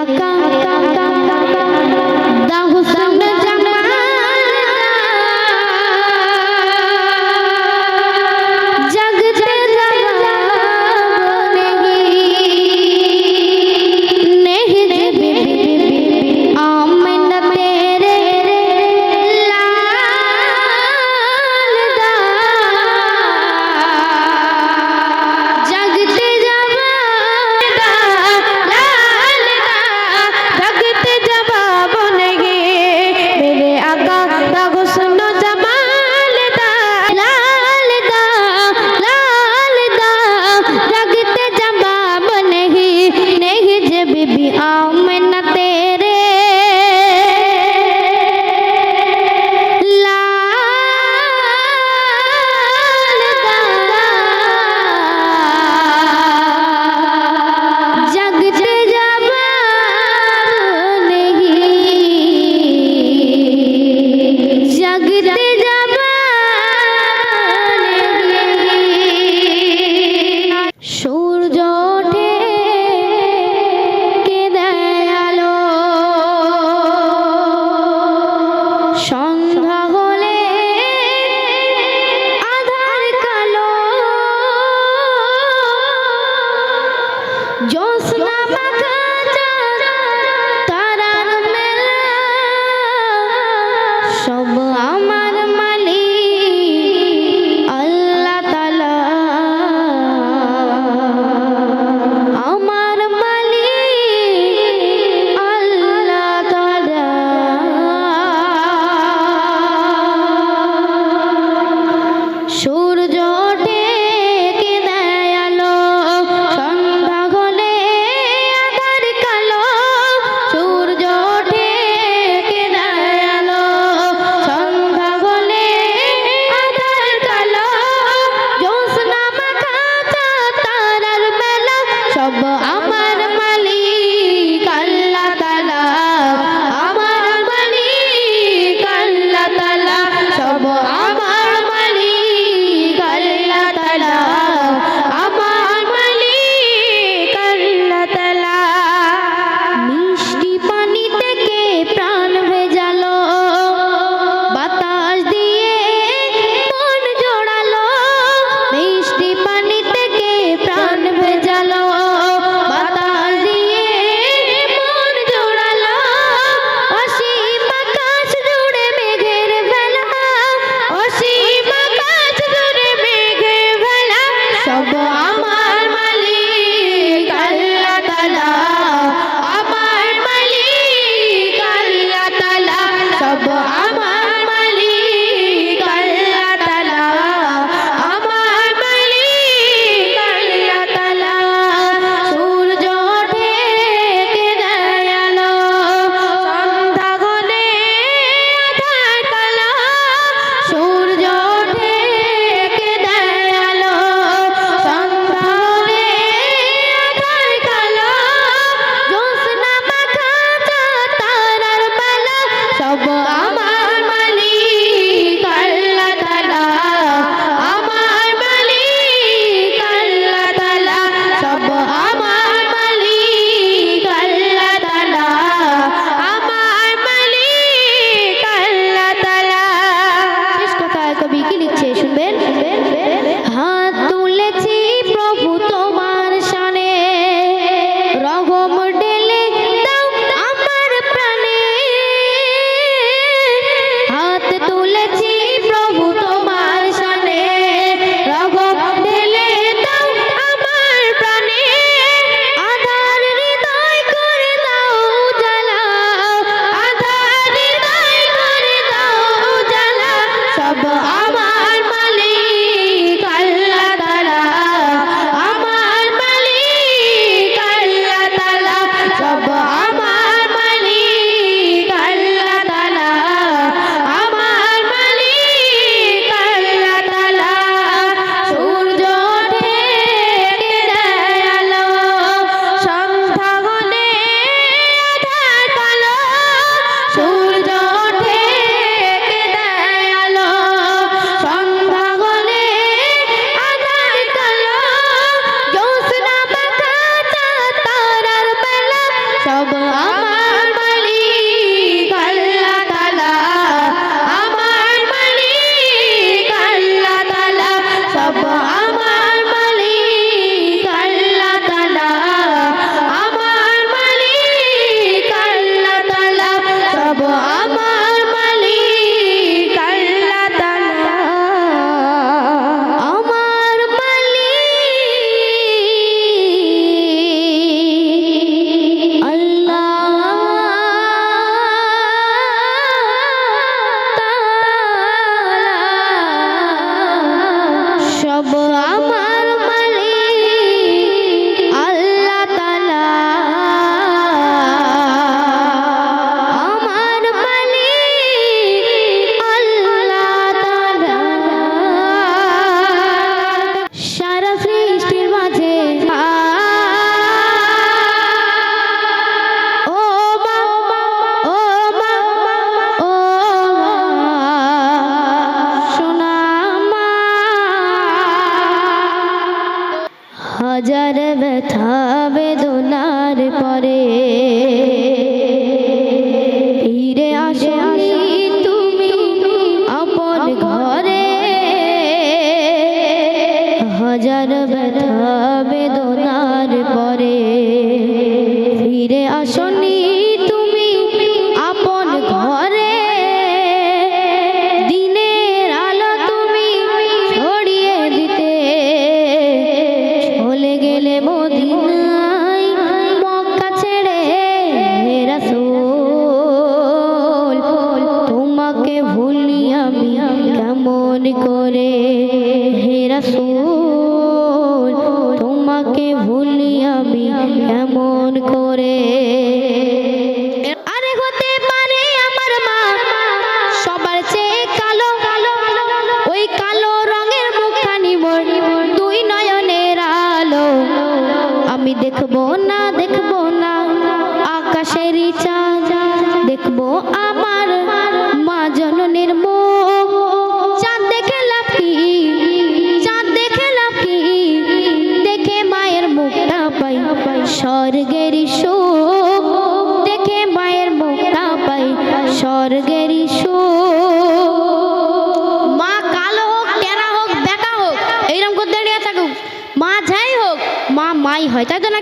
আকা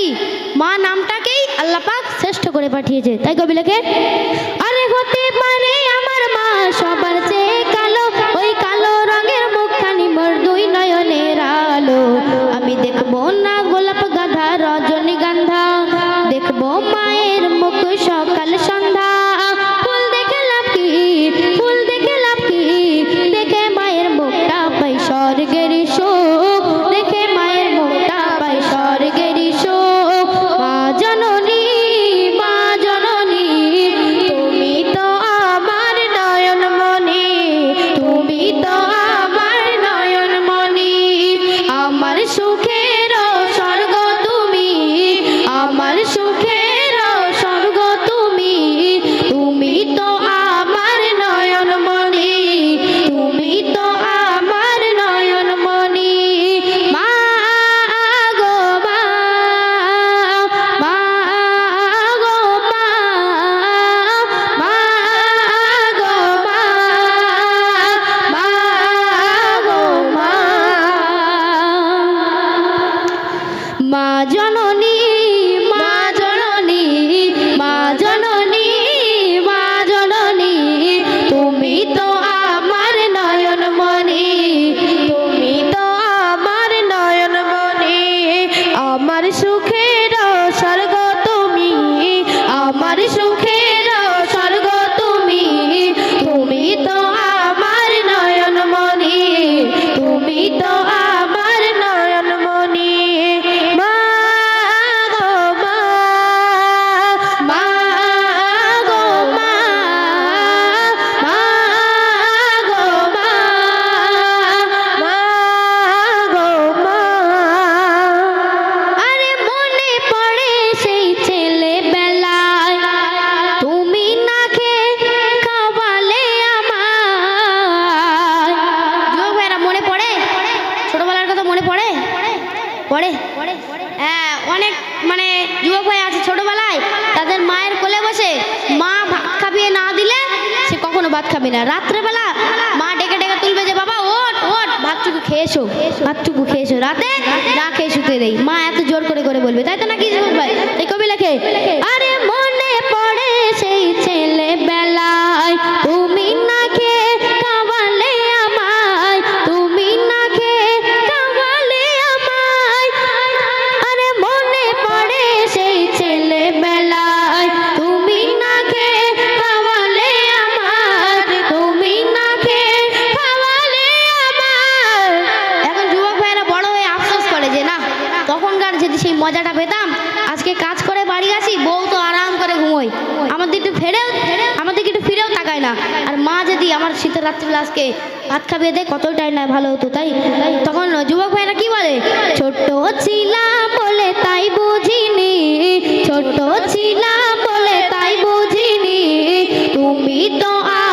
নামটি মা নামটাকেই আল্লাপাক শ্রেষ্ঠ করে পাঠিয়েছে। তাই কবি লেখে, আরে হতে পারে আমার মা সবার চেয়ে কালো, ওই কালো রঙের মুখখানি মোর দুই নয়নের আলো। আমি দেখব না গোলাপ গাধা, রজনীগন্ধা। দেখব মায়ের মুখ সকাল সন্ধ্যা খাবি না। রাত্রেবেলা মা ডেকে ডেকে তুলবে যে, বাবা ওট ওট ভাতটুকু খেয়েছো ভাতটুকু খেয়েছো রাতে না খেয়ে শুতে দেই। মা এত জোর করে করে বলবে, তাই তো নাকি ভাই? এই কবি লেখে মজাটা পেতাম। আজকে কাজ করে বাড়ি আসি, বউ তো আরাম করে ঘুমোই আমার দিকে একটু ফেরেও আমার দিকে একটু ফিরেও তাকায় না। আর মা যদি আমার শীতের রাত্রিবেলা আজকে ভাত খাবিয়ে দেয় কতটাই না ভালো হতো, তাই? তখন যুবক ভাইরা কি বলে? ছোট্ট ছিলাম বলে তাই বুঝিনি, ছোট্ট ছিলাম বলে তাই বুঝিনি, তুমি তো আর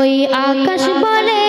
ওই আকাশ বলে